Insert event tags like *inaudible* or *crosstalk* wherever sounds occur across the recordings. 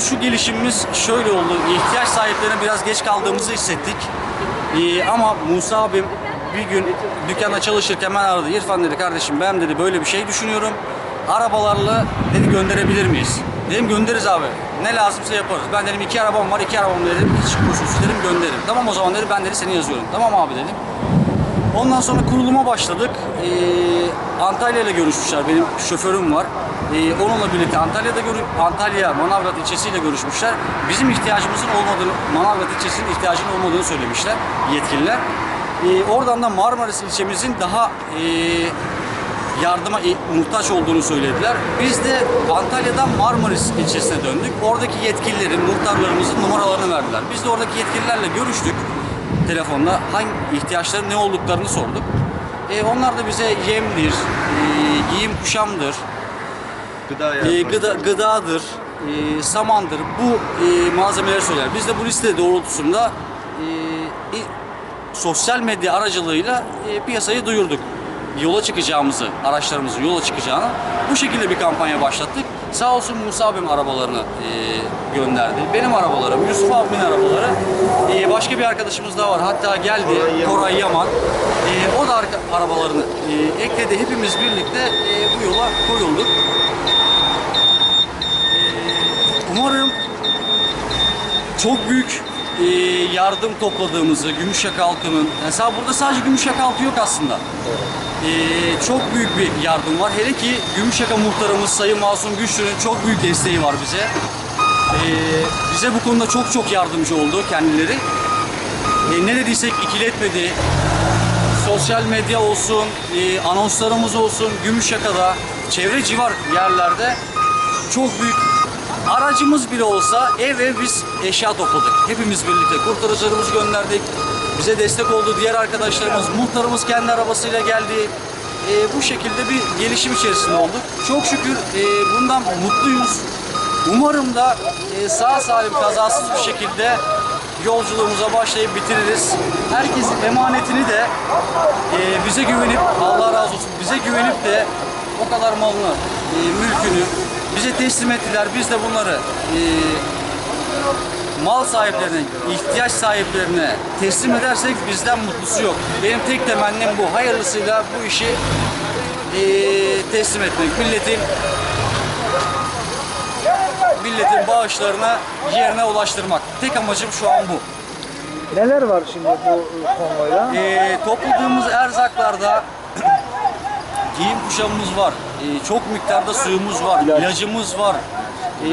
Şu gelişimimiz şöyle oldu. İhtiyaç sahiplerine biraz geç kaldığımızı hissettik. Ee, ama Musa abim bir gün dükkanda çalışırken ben aradı. İrfan dedi kardeşim ben dedi böyle bir şey düşünüyorum. Arabalarla dedi gönderebilir miyiz? Dedim göndeririz abi. Ne lazımsa yaparız. Ben dedim iki arabam var. iki arabam dedim. Hiç koşulsuz dedim gönderirim. Tamam o zaman dedi ben dedi seni yazıyorum. Tamam abi dedim. Ondan sonra kuruluma başladık. Ee, Antalya ile görüşmüşler. Benim şoförüm var. Ee, onunla birlikte Antalya'da görü Antalya Manavgat ilçesiyle görüşmüşler. Bizim ihtiyacımızın olmadığını, Manavgat ilçesinin ihtiyacının olmadığını söylemişler yetkililer. Ee, oradan da Marmaris ilçemizin daha ee, yardıma e, muhtaç olduğunu söylediler. Biz de Antalya'dan Marmaris ilçesine döndük. Oradaki yetkililerin, muhtarlarımızın numaralarını verdiler. Biz de oradaki yetkililerle görüştük telefonda. Hangi ihtiyaçların ne olduklarını sorduk. E, onlar da bize yemdir, e, giyim kuşamdır, Gıda e, gıda, gıdadır, e, samandır bu e, malzemeleri söyler. Biz de bu liste doğrultusunda e, e, sosyal medya aracılığıyla e, piyasayı duyurduk. Yola çıkacağımızı, araçlarımızın yola çıkacağını bu şekilde bir kampanya başlattık. Sağ olsun Musa abim arabalarını e, gönderdi. Benim arabalarım, Yusuf abimin arabaları. E, başka bir arkadaşımız daha var. Hatta geldi Koray Yaman. E, o da arabalarını e, ekledi. Hepimiz birlikte e, bu yola koyulduk. Umarım çok büyük e, yardım topladığımızı Gümüşşaka halkının, mesela burada sadece Gümüşşaka halkı yok aslında. E, çok büyük bir yardım var. Hele ki Gümüşşaka muhtarımız Sayın Masum Güçlü'nün çok büyük desteği var bize. E, bize bu konuda çok çok yardımcı oldu kendileri. E, ne dediysek ikiletmedi. Sosyal medya olsun, e, anonslarımız olsun, Gümüşşaka'da, çevre civar yerlerde çok büyük aracımız bile olsa ev ev biz eşya topladık. Hepimiz birlikte kurtarıcılarımızı gönderdik. Bize destek oldu diğer arkadaşlarımız, muhtarımız kendi arabasıyla geldi. E, bu şekilde bir gelişim içerisinde olduk. Çok şükür e, bundan mutluyuz. Umarım da e, sağ salim kazasız bir şekilde yolculuğumuza başlayıp bitiririz. Herkesin emanetini de e, bize güvenip Allah razı olsun bize güvenip de o kadar malını, e, mülkünü bize teslim ettiler. Biz de bunları e, mal sahiplerine, ihtiyaç sahiplerine teslim edersek bizden mutlusu yok. Benim tek temennim bu. Hayırlısıyla bu işi e, teslim etmek. Milletin milletin bağışlarına yerine ulaştırmak. Tek amacım şu an bu. Neler var şimdi bu konvoyda? Ee, topladığımız erzaklarda *clears throat* giyim kuşamımız var. Ee, çok miktarda suyumuz var, ilacımız var. Ee,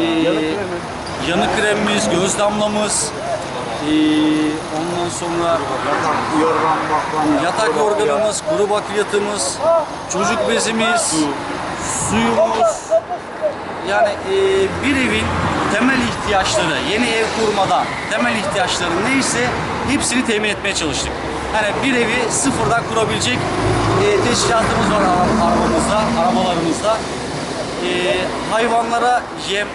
yanık kremimiz, göz damlamız. Ee, ondan sonra yatak yorganımız, kuru bakliyatımız, çocuk bezimiz, suyumuz. Yani e, bir evin temel ihtiyaçları, yeni ev kurmadan temel ihtiyaçları neyse hepsini temin etmeye çalıştık. Yani bir evi sıfırdan kurabilecek e, teşkilatımız var ara- arabamızda, arabalarımızda. E, hayvanlara yem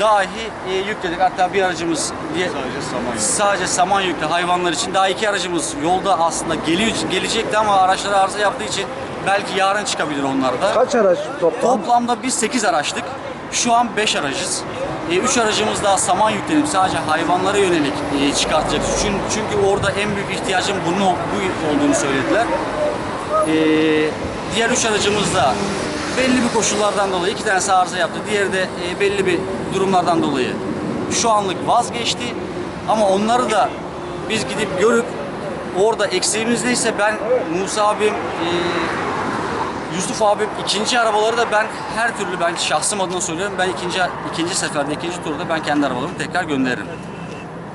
dahi e, yükledik. Hatta bir aracımız diye, Sadece saman sadece saman yüklü hayvanlar için. Daha iki aracımız yolda aslında geliyor, gelecekti ama araçlara arıza yaptığı için belki yarın çıkabilir onlar da. Kaç araç toplam? Toplamda biz 8 araçtık. Şu an 5 aracız. 3 aracımız daha saman yüklenip sadece hayvanlara yönelik e, çıkartacak. Çünkü, çünkü orada en büyük ihtiyacın bunun bu olduğunu söylediler. E, diğer 3 aracımız da belli bir koşullardan dolayı iki tanesi arıza yaptı. Diğeri de e, belli bir durumlardan dolayı şu anlık vazgeçti. Ama onları da biz gidip görüp orada eksiğimiz neyse ben Musa abim e, Yusuf abim ikinci arabaları da ben her türlü ben şahsım adına söylüyorum. Ben ikinci ikinci seferde ikinci turda ben kendi arabalarımı tekrar gönderirim.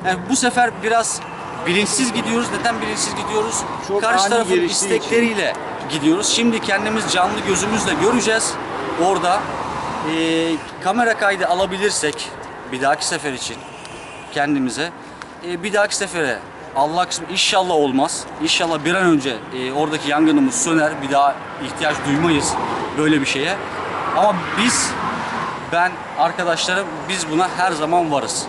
Yani bu sefer biraz bilinçsiz gidiyoruz. Neden bilinçsiz gidiyoruz? Çok Karşı tarafın istekleriyle gidiyoruz. Şimdi kendimiz canlı gözümüzle göreceğiz. Orada Ee, kamera kaydı alabilirsek bir dahaki sefer için kendimize ee, bir dahaki sefere Allah kısmı inşallah olmaz. İnşallah bir an önce e, oradaki yangınımız söner. Bir daha ihtiyaç duymayız böyle bir şeye. Ama biz ben arkadaşlarım biz buna her zaman varız.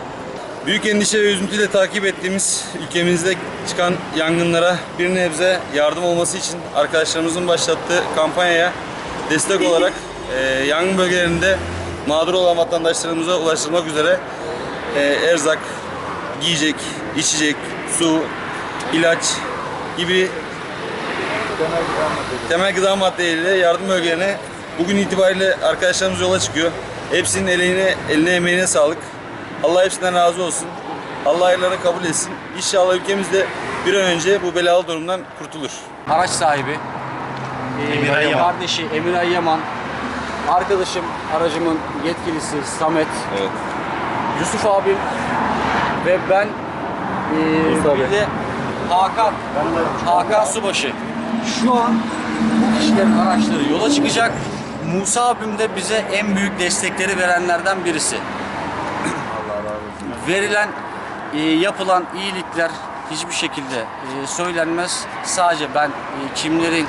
Büyük endişe ve üzüntüyle takip ettiğimiz ülkemizde çıkan yangınlara bir nebze yardım olması için arkadaşlarımızın başlattığı kampanyaya destek olarak e, yangın bölgelerinde mağdur olan vatandaşlarımıza ulaştırmak üzere e, erzak, giyecek, içecek, su, ilaç gibi temel gıda maddeleriyle yardım bölgelerine bugün itibariyle arkadaşlarımız yola çıkıyor. Hepsinin eline, eline emeğine sağlık. Allah hepsinden razı olsun. Allah hayırlarını kabul etsin. İnşallah ülkemiz de bir an önce bu belalı durumdan kurtulur. Araç sahibi. e, Emir Ayyaman. Kardeşi Emir Ayyaman. Arkadaşım, aracımın yetkilisi Samet. Evet. Yusuf abim ve ben e, bir de Hakan, Hakan Subaşı. Şu an bu kişilerin araçları yola çıkacak. Musa abim de bize en büyük destekleri verenlerden birisi. Verilen, e, yapılan iyilikler hiçbir şekilde e, söylenmez. Sadece ben e, kimlerin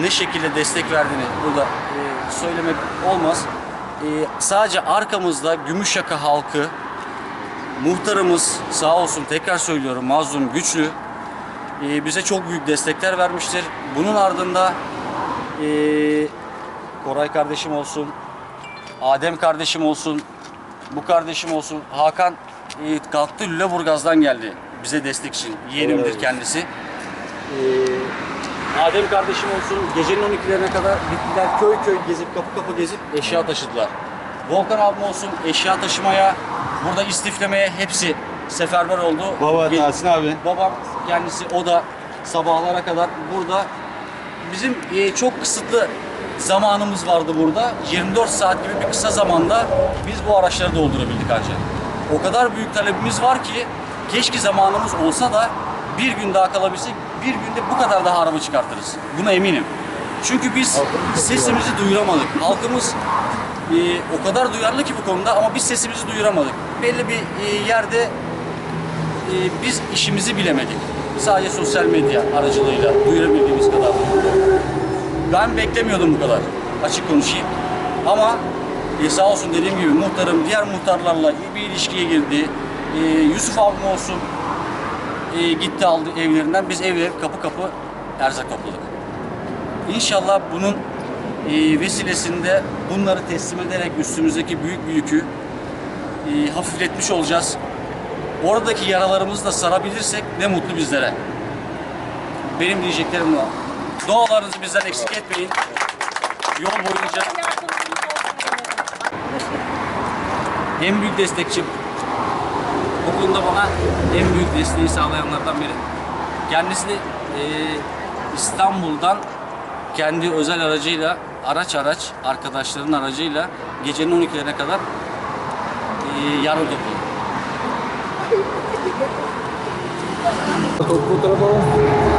ne şekilde destek verdiğini burada e, söylemek olmaz. E, sadece arkamızda Gümüşyaka halkı, muhtarımız sağ olsun tekrar söylüyorum Mazlum Güçlü bize çok büyük destekler vermiştir. Bunun ardında Koray kardeşim olsun, Adem kardeşim olsun, bu kardeşim olsun, Hakan e, kalktı Lüleburgaz'dan geldi bize destek için. Yeğenimdir kendisi. E, Adem kardeşim olsun gecenin 12'lerine kadar gittiler köy köy gezip kapı kapı gezip eşya taşıdılar. Volkan abim olsun eşya taşımaya, burada istiflemeye hepsi seferber oldu. Baba Ge- Tahsin abi. Babam kendisi o da sabahlara kadar burada. Bizim e, çok kısıtlı zamanımız vardı burada. 24 saat gibi bir kısa zamanda biz bu araçları doldurabildik ancak. O kadar büyük talebimiz var ki keşke zamanımız olsa da bir gün daha kalabilsek bir günde bu kadar daha araba çıkartırız. Buna eminim. Çünkü biz sesimizi duyuramadık. Halkımız e, o kadar duyarlı ki bu konuda ama biz sesimizi duyuramadık. Belli bir e, yerde e, biz işimizi bilemedik. Sadece sosyal medya aracılığıyla duyurabildiğimiz kadar. Ben beklemiyordum bu kadar. Açık konuşayım. Ama e, sağ olsun dediğim gibi muhtarım diğer muhtarlarla bir ilişkiye girdi. E, Yusuf abim olsun e, gitti aldı evlerinden. Biz ev ev kapı kapı erzak topladık. İnşallah bunun e, vesilesinde bunları teslim ederek üstümüzdeki büyük bir yükü e, hafifletmiş olacağız. Oradaki yaralarımızı da sarabilirsek ne mutlu bizlere. Benim diyeceklerim bu. Dualarınızı bizden eksik etmeyin. Yol boyunca en büyük destekçim. Bu konuda bana en büyük desteği sağlayanlardan biri. Kendisi de, e, İstanbul'dan kendi özel aracıyla araç araç arkadaşların aracıyla gecenin 12'lerine kadar e, yardım topladı. İyi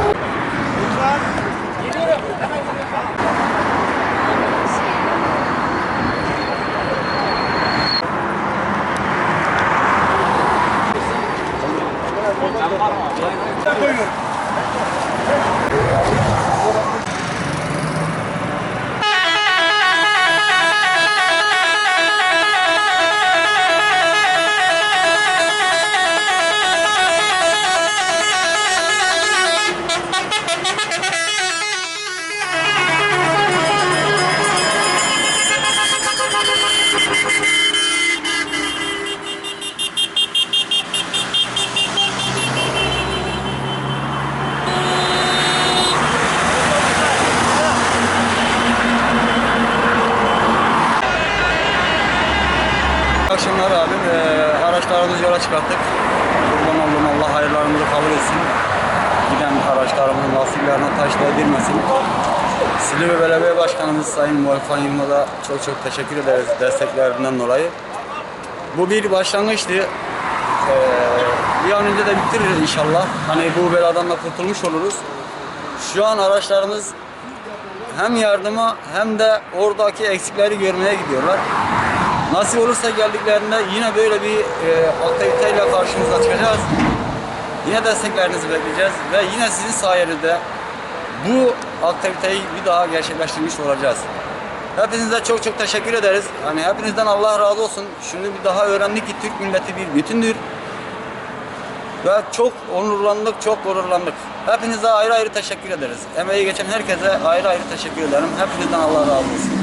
akşamlar abim. Ee, araçlarımızı yola çıkarttık. Kurban olduğum Allah hayırlarımızı kabul etsin. Araçlarımızın nasiplerine taş değdirmesin. Silivri Belediye Başkanımız Sayın Volkan Yılmaz'a çok çok teşekkür ederiz desteklerinden dolayı. Bu bir başlangıçtı. Ee, bir an önce de bitiririz inşallah. Hani bu beladan da kurtulmuş oluruz. Şu an araçlarımız hem yardıma hem de oradaki eksikleri görmeye gidiyorlar. Nasip olursa geldiklerinde yine böyle bir e, aktiviteyle karşımıza çıkacağız. Yine desteklerinizi bekleyeceğiz ve yine sizin sayenizde bu aktiviteyi bir daha gerçekleştirmiş olacağız. Hepinize çok çok teşekkür ederiz. Hani hepinizden Allah razı olsun. Şunu bir daha öğrendik ki Türk milleti bir bütündür. Ve çok onurlandık, çok gururlandık. Hepinize ayrı ayrı teşekkür ederiz. Emeği geçen herkese ayrı ayrı teşekkür ederim. Hepinizden Allah razı olsun.